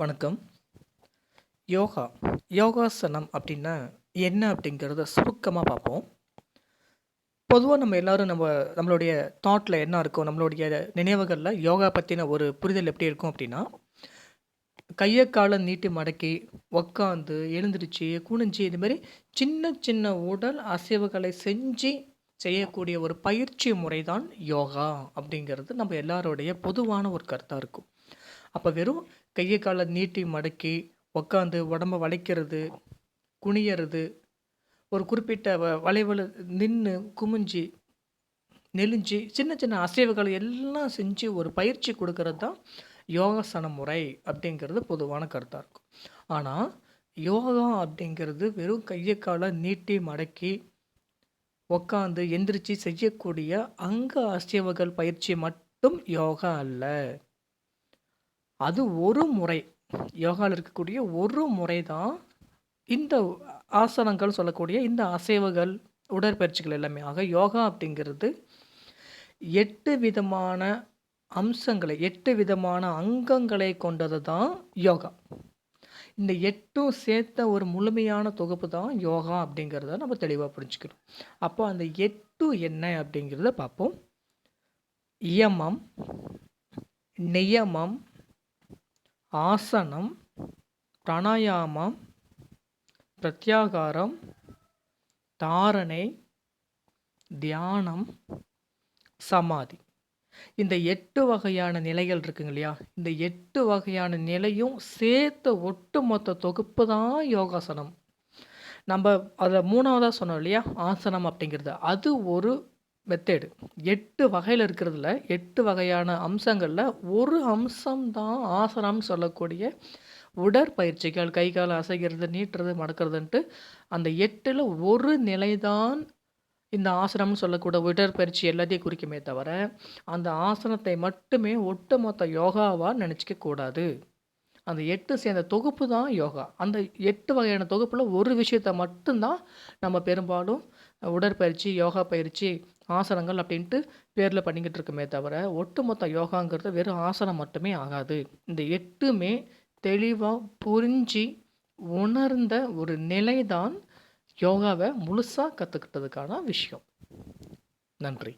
வணக்கம். யோகா யோகாசனம் அப்படின்னா என்ன அப்படிங்கிறத சுருக்கமாக பார்ப்போம். பொதுவாக நம்ம எல்லாரும் நம்ம நம்மளுடைய தாட்டில் என்ன இருக்கும் நம்மளுடைய நினைவுகளில் யோகா பற்றின ஒரு புரிதல் எப்படி இருக்கும் அப்படின்னா கையை காலை நீட்டி மடக்கி உக்காந்து எழுந்திருச்சு குனிஞ்சு இதுமாரி சின்ன சின்ன உடல் அசைவுகளை செஞ்சு செய்யக்கூடிய ஒரு பயிற்சி முறை தான் யோகா அப்படிங்கிறது நம்ம எல்லாருடைய பொதுவான ஒரு கருத்தாக இருக்கும். அப்போ வெறும் கையை காலை நீட்டி மடக்கி உக்காந்து உடம்ப வளைக்கிறது குனியறது ஒரு குறிப்பிட்ட வ வளைவில் நின்று குமிஞ்சு நெலிஞ்சு சின்ன சின்ன அசைவுகள் எல்லாம் செஞ்சு ஒரு பயிற்சி கொடுக்கறது தான் யோகாசன முறை அப்படிங்கிறது பொதுவான கருத்தாக இருக்கும். ஆனால் யோகா அப்படிங்கிறது வெறும் கையை காலை நீட்டி மடக்கி உக்காந்து எந்திரிச்சு செய்யக்கூடிய அங்க அசைவுகள் பயிற்சி மட்டும் யோகா அல்ல. அது ஒரு முறை. யோகாவில் இருக்கக்கூடிய ஒரு முறை தான் இந்த ஆசனங்கள் சொல்லக்கூடிய இந்த அசைவுகள் உடற்பயிற்சிகள் எல்லாமே. ஆக யோகா அப்படிங்கிறது எட்டு விதமான அம்சங்களை எட்டு விதமான அங்கங்களை கொண்டது தான் யோகா. இந்த எட்டும் சேர்த்த ஒரு முழுமையான தொகுப்பு தான் யோகா அப்படிங்கிறத நம்ம தெளிவாக புரிஞ்சுக்கணும். அப்போ அந்த எட்டு என்ன அப்படிங்கிறத பார்ப்போம். இயமம் நியமம் ஆசனம் பிராணாயாமம் பிரத்யாகாரம் தாரணை தியானம் சமாதி. இந்த எட்டு வகையான நிலைகள் இருக்குங்க இல்லையா? இந்த எட்டு வகையான நிலையும் சேர்த்த ஒட்டுமொத்த தொகுப்பு தான் யோகாசனம். நம்ம அதில் மூணாவதாக சொன்னோம் இல்லையா? ஆசனம் அப்படிங்கிறது. அது ஒரு மெத்தேடு. எட்டு வகையில் இருக்கிறதுல எட்டு வகையான அம்சங்களில் ஒரு அம்சம் தான் ஆசனம்னு சொல்லக்கூடிய உடற்பயிற்சிகள். கை கால் அசைகிறது நீட்டுறது மடக்கிறதுன்ட்டு அந்த எட்டில் ஒரு நிலை தான் இந்த ஆசனம்னு சொல்லக்கூடிய உடற்பயிற்சி எல்லாத்தையும் குறிக்குமே தவிர அந்த ஆசனத்தை மட்டுமே ஒட்டுமொத்த யோகாவாக நினச்சிக்க கூடாது. அந்த எட்டு சேர்ந்த தொகுப்பு தான் யோகா. அந்த எட்டு வகையான தொகுப்பில் ஒரு விஷயத்தை மட்டும்தான் நம்ம பெரும்பாலும் உடற்பயிற்சி யோகா பயிற்சி ஆசனங்கள் அப்படின்ட்டு பேரில் பண்ணிக்கிட்டு இருக்குமே தவிர ஒட்டுமொத்த யோகாங்கிறது வெறும் ஆசனம் மட்டுமே ஆகாது. இந்த எட்டுமே தெளிவாக புரிஞ்சு உணர்ந்த ஒரு நிலை தான் யோகாவை முழுசாக கற்றுக்கிட்டதுக்கான விஷயம். நன்றி.